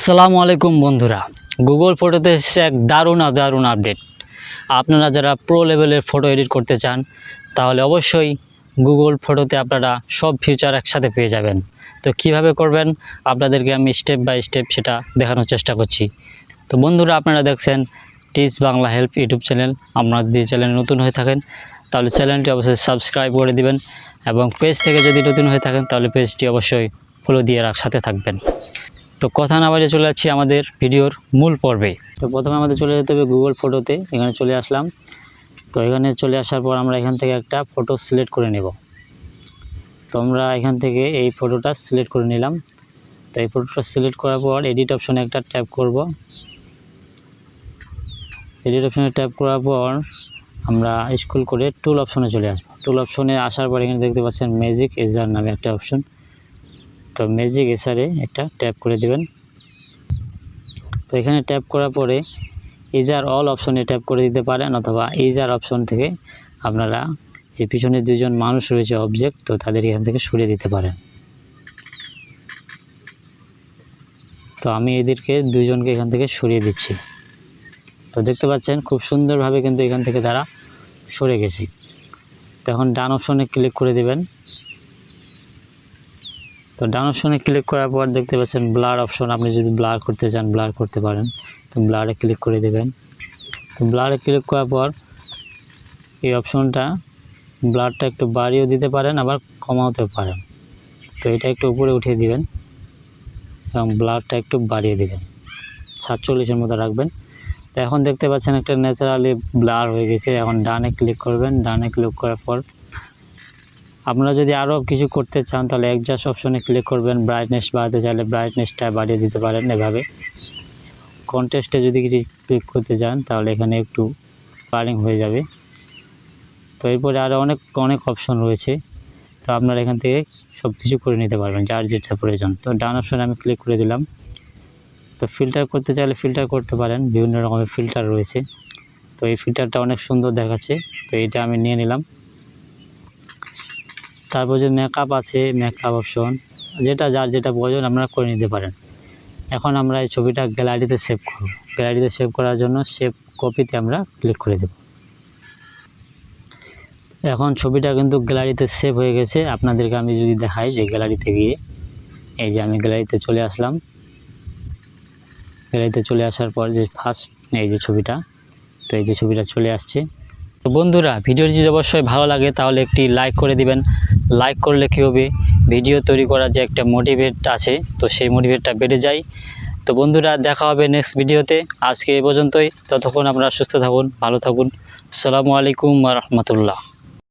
আসসালামু আলাইকুম বন্ধুরা। গুগল ফটোতে এসেছে এক দারুণ দারুণ আপডেট আপনারা যারা প্রো লেভেলের ফটো এডিট করতে চান, তাহলে অবশ্যই গুগল ফটোতে আপনারা সব ফিচার একসাথে পেয়ে যাবেন। তো কীভাবে করবেন? আপনাদেরকে আমি স্টেপ বাই স্টেপ সেটা দেখানোর চেষ্টা করছি। তো বন্ধুরা, আপনারা দেখছেন টিস বাংলা হেল্প ইউটিউব চ্যানেল আপনারা যদি চ্যানেল নতুন হয়ে থাকেন, তাহলে চ্যানেলটি অবশ্যই সাবস্ক্রাইব করে দিবেন এবং পেজ থেকে যদি নতুন হয়ে থাকেন, তাহলে পেজটি অবশ্যই ফলো দিয়ে সাথে থাকবেন। তো কথা না বাজে চলে যাচ্ছি আমাদের ভিডিওর মূল পর্বে। তো প্রথমে আমাদের চলে যেতে হবে গুগল ফটোতে এখানে চলে আসলাম। তো এখানে চলে আসার পর আমরা এখান থেকে একটা ফটো সিলেক্ট করে নেব। তো আমরা এখান থেকে এই ফটোটা সিলেক্ট করে নিলাম। তো এই ফটোটা সিলেক্ট করার পর এডিট অপশনে একটা ট্যাপ করব। এডিট অপশনে ট্যাপ করার পর আমরা স্কুল করে টুল অপশনে চলে আসব। টুল অপশনে আসার পর এখানে দেখতে পাচ্ছেন ম্যাজিক এজার নামে একটা অপশন তো ম্যাজিক এসারে একটা ট্যাপ করে দেবেন। তো এখানে ট্যাপ করার পরে ইজার অল অপশনে ট্যাপ করে দিতে পারেন অথবা ইজার অপশন থেকে আপনারা এই পিছনে দুজন মানুষ রয়েছে অবজেক্ট তো তাদের এখান থেকে সরিয়ে দিতে পারেন। তো আমি এদেরকে দুজনকে এখান থেকে সরিয়ে দিচ্ছি। তো দেখতে পাচ্ছেন খুব সুন্দরভাবে কিন্তু এখান থেকে তারা সরে গেছি। তখন ডান অপশনে ক্লিক করে দিবেন। তো ডান অপশনে ক্লিক করার পর দেখতে পাচ্ছেন ব্লার অপশন আপনি যদি ব্লার করতে চান ব্লার করতে পারেন। তো ব্লারে ক্লিক করে দেবেন। তো ব্লারে ক্লিক করার পর এই অপশনটা ব্লারটা একটু বাড়িয়েও দিতে পারেন, আবার কমাতেও পারেন। তো এটা একটু উপরে উঠিয়ে দিবেন এবং ব্লারটা একটু বাড়িয়ে দেবেন। সাতচল্লিশের মতো রাখবেন। তো এখন দেখতে পাচ্ছেন একটা ন্যাচারালি ব্লার হয়ে গেছে। এখন ডানে ক্লিক করবেন। ডানে ক্লিক করার পর আপনারা যদি আরও কিছু করতে চান, তাহলে অ্যাডজাস্ট অপশনে ক্লিক করবেন ব্রাইটনেস বাড়াতে চাইলে ব্রাইটনেসটা বাড়িয়ে দিতে পারেন এভাবে। কন্টেস্টে যদি কিছু ক্লিক করতে চান, তাহলে এখানে একটু বারিং হয়ে যাবে। তো এরপরে আরও অনেক অনেক অপশন রয়েছে। তো আপনারা এখান থেকে সব কিছু করে নিতে পারবেন, যার যেটা প্রয়োজন। তো ডান অপশনে আমি ক্লিক করে দিলাম। তো ফিল্টার করতে চাইলে ফিল্টার করতে পারেন, বিভিন্ন রকমের ফিল্টার রয়েছে। তো এই ফিল্টারটা অনেক সুন্দর দেখাচ্ছে। তো এটা আমি নিয়ে নিলাম। তারপর যে মেকআপ আছে মেকআপ অপশন যেটা যার যেটা প্রয়োজন আপনারা করে নিতে পারেন। এখন আমরা এই ছবিটা গ্যালারিতে সেভ করব। গ্যালারিতে সেভ করার জন্য সেভ কপিতে আমরা ক্লিক করে দেব। এখন ছবিটা কিন্তু গ্যালারিতে সেভ হয়ে গেছে। আপনাদেরকে আমি যদি দেখাই যে গ্যালারিতে গিয়ে, এই যে আমি গ্যালারিতে চলে আসলাম। গ্যালারিতে চলে আসার পর যে ফার্স্ট এই যে ছবিটা, তো এই যে ছবিটা চলে আসছে। তো বন্ধুরা, ভিডিওটি যদি অবশ্যই ভালো লাগে, তাহলে একটি লাইক করে দিবেন। লাইক করলে কী হবে? ভিডিও তৈরি করার যে একটা মোটিভেট আছে, তো সেই মোটিভেটটা বেড়ে যায়। তো বন্ধুরা, দেখা হবে নেক্সট ভিডিওতে আজকে এ পর্যন্তই। ততক্ষণ আপনারা সুস্থ থাকুন, ভালো থাকুন। আসসালামু আলাইকুম রহমতুল্লাহ।